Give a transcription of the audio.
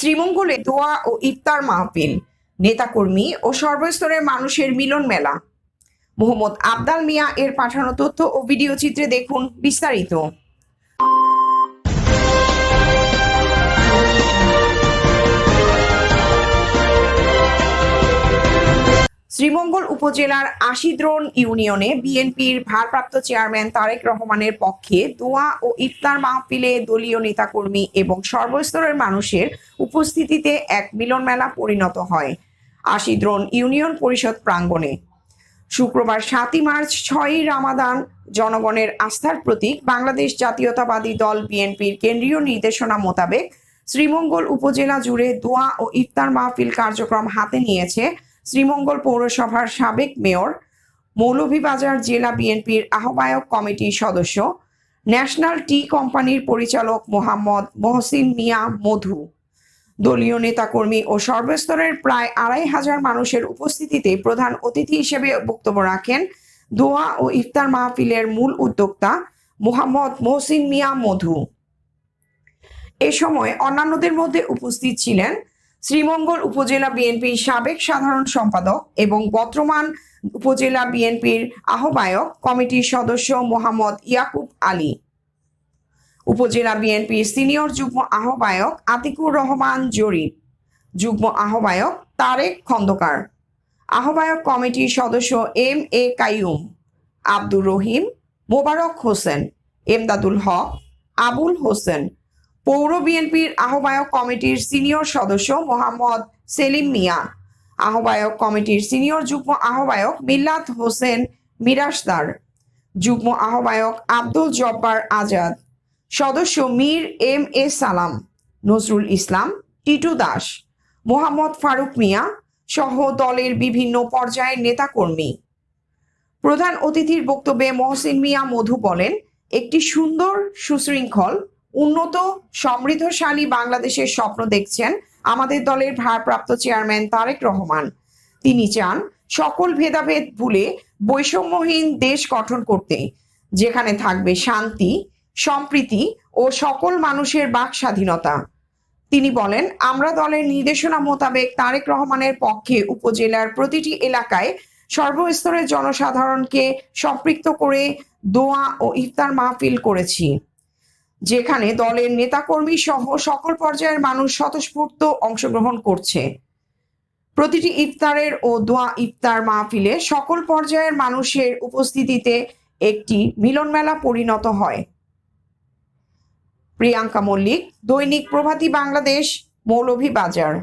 শ্রীমঙ্গলে দোয়া ও ইফতার মাহফিল, নেতাকর্মী ও সর্বস্তরের মানুষের মিলন মেলা। মোহাম্মদ আবদাল মিয়া এর পাঠানো তথ্য ও ভিডিও চিত্রে দেখুন বিস্তারিত। শ্রীমঙ্গল উপজেলার আশিদ্রোন ইউনিয়নে বিএনপির ভারপ্রাপ্ত চেয়ারম্যান তারেক রহমানের পক্ষে দোয়া ও ইফতার মাহফিলে দলীয় নেতাকর্মী এবং সর্বস্তরের মানুষের উপস্থিতিতে এক মিলন মেলা পরিণত হয় আশিদ্রোন ইউনিয়ন পরিষদ প্রাঙ্গণে। শুক্রবার সাতই মার্চ ছয়ই রামাদান জনগণের আস্থার প্রতীক বাংলাদেশ জাতীয়তাবাদী দল বিএনপির কেন্দ্রীয় নির্দেশনা মোতাবেক শ্রীমঙ্গল উপজেলা জুড়ে দোয়া ও ইফতার মাহফিল কার্যক্রম হাতে নিয়েছে শ্রীমঙ্গল পৌরসভার সাবেক মেয়র, মৌলভীবাজার জেলা বিএনপির আহ্বায়ক কমিটির সদস্য, ন্যাশনাল টি কোম্পানির পরিচালক মোহাম্মদ মহসিন মিয়া মধু। দলীয় নেতাকর্মী ও সর্বস্তরের প্রায় আড়াই হাজার মানুষের উপস্থিতিতে প্রধান অতিথি হিসেবে বক্তব্য রাখেন দোয়া ও ইফতার মাহফিলের মূল উদ্যোক্তা মোহাম্মদ মহসিন মিয়া মধু। এ সময় অন্যান্যদের মধ্যে উপস্থিত ছিলেন শ্রীমঙ্গল উপজেলা বিএনপির সাবেক সাধারণ সম্পাদক এবং বর্তমান উপজেলা বিএনপির আহ্বায়ক কমিটির সদস্য মোহাম্মদ ইয়াকুব আলী। উপজেলা বিএনপির সিনিয়র যুগ্ম আহ্বায়ক আতিকুর রহমান জরিফ যুগ্ম আহ্বায়ক তারেক খন্দকার। আহ্বায়ক কমিটির সদস্য এম এ কাইয়ুম, আব্দুর রহিম মোবারক হোসেন, এমদাদুল হক, আবুল হোসেন পৌর বিএনপির আহ্বায়ক কমিটির সিনিয়র সদস্য মোহাম্মদ সেলিম মিয়া। আহ্বায়ক কমিটির সিনিয়র যুগ্ম আহ্বায়ক মিল্লাত হোসেন মিরাসদার যুগ্ম আহ্বায়ক আব্দুল জব্বার আজাদ। সদস্য মীর এম এ সালাম, নজরুল ইসলাম, টিটু দাস, মোহাম্মদ ফারুক মিয়া সহ দলের বিভিন্ন পর্যায়ের নেতাকর্মী। প্রধান অতিথির বক্তব্যে মহসিন মিয়া মধু বলেন, একটি সুন্দর, সুশৃঙ্খল উন্নত, সমৃদ্ধশালী বাংলাদেশের স্বপ্ন দেখছেন আমাদের দলের ভারপ্রাপ্ত চেয়ারম্যান তারেক রহমান। তিনি চান সকল ভেদাভেদ ভুলে বৈষম্যহীন দেশ গঠন করতে, যেখানে থাকবে শান্তি, সম্প্রীতি ও সকল মানুষের বাক স্বাধীনতা। তিনি বলেন, আমরা দলের নির্দেশনা মোতাবেক তারেক রহমানের পক্ষে উপজেলার প্রতিটি এলাকায় সর্বস্তরের জনসাধারণকে সম্পৃক্ত করে দোয়া ও ইফতার মাহফিল করেছি। যেখানে দলের নেতাকর্মী সহ সকল পর্যায়ের মানুষ স্বতঃস্ফূর্ত অংশগ্রহণ করছে। প্রতিটি ইফতারের ও দোয়া ইফতার মাহফিলে সকল পর্যায়ের মানুষের উপস্থিতিতে একটি মিলনমেলা পরিণত হয়। প্রিয়াঙ্কা মল্লিক, দৈনিক প্রভাতী বাংলাদেশ, মৌলভীবাজার।